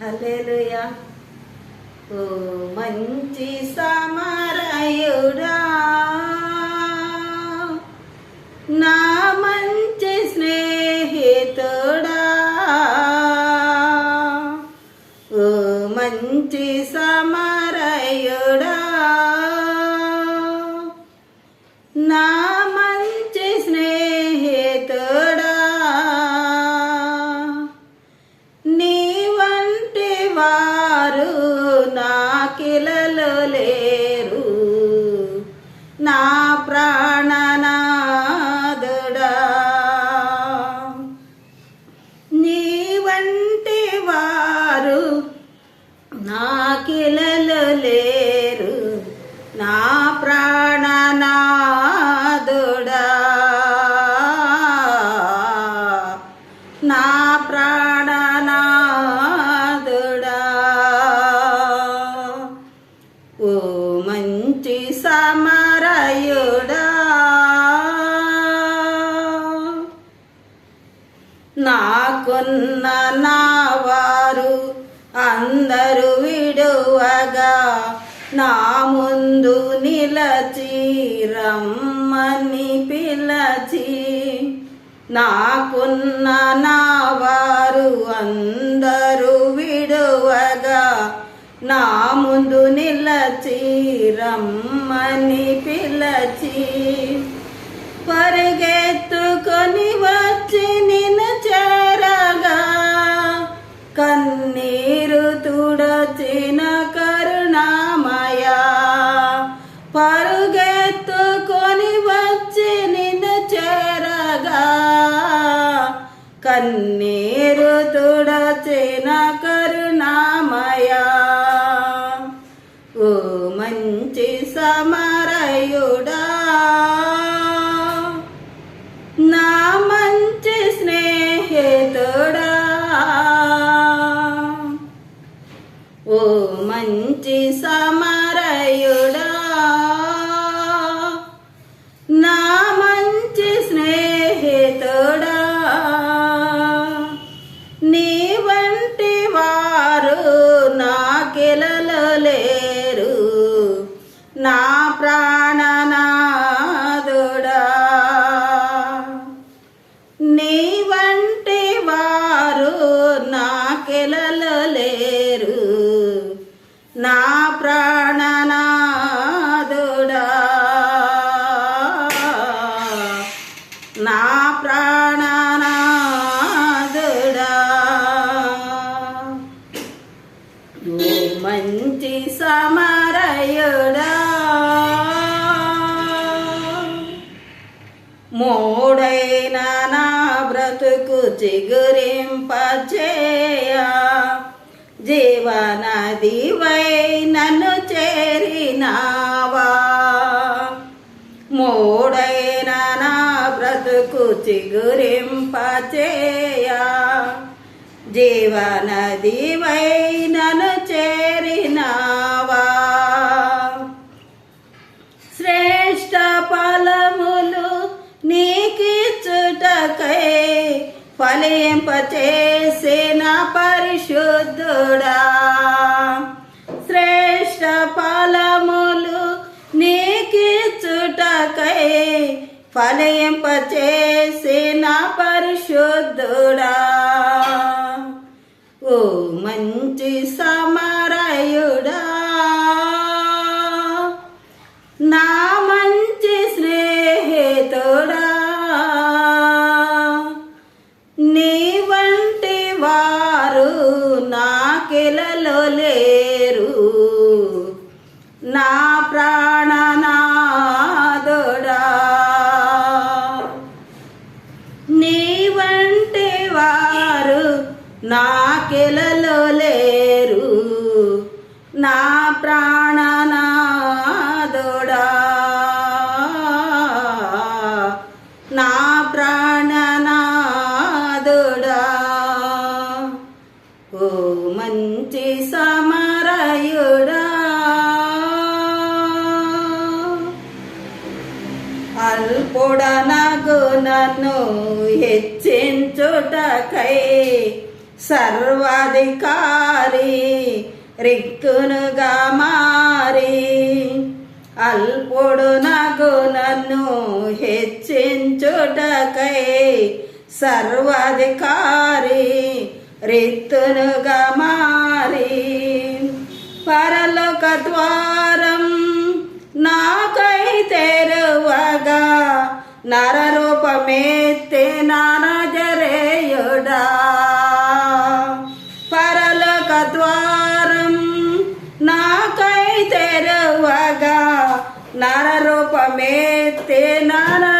హల్లెలూయా. ఓ మంచి సమరయుడా. నా నా అందరూ విడువగా నా ముందు నిలచి రమ్మని పిలచి. నాకున్న నా వారు అందరూ విడువగా నా ముందు నిలచి రమ్మని పిలచి. పరిగె పరుగెత్తుకొని వచ్చి నిన్ను చేరగా. కన్నీరు తుడచిన కరుణామయా. ఓ మంచి సమరయుడా. నా మంచి స్నేహితుడా. ఓ మంచి సమరయుడా. నేలలో లేరు నా ప్రాణనాదుడా. నీ వంటి వారు నాకెలలో లేరు నా ప్రాణనాదుడా. నా చిగురింపచేయ జీవనదివై నన్ను చేరినావా. మూడైన నా బ్రతుకు చిగురింపచేయ జీవనదివై నన్ను చే ఫలింపచేసిన పరిశుద్ధుడా. శ్రేష్ట ఫలములు నీకిచ్చుటకై ఫలింపచేసిన పరిశుద్ధుడా. ఓ మంచి సమా నా ప్రాణనాదుడా నీ వంటి వారు నాకెలలో లేరు. నా ప్రాణనాదుడా నా ప్రాణనాదుడా ఓ మంచి సమరయుడా నన్ను హెచ్చించుటకై సర్వాధికారి రిక్కునుగా మారి. అల్పుడు నగు నన్ను హెచ్చించుటకై సర్వాధికారి రిత్తునుగా మారి. పరలోక ద్వారం నాకైతే నరరూపమెత్తి నానజరేయుడా. పరలోక ద్వారం నాకై తెరవగా నరరూపమెత్తి నానజరేయుడా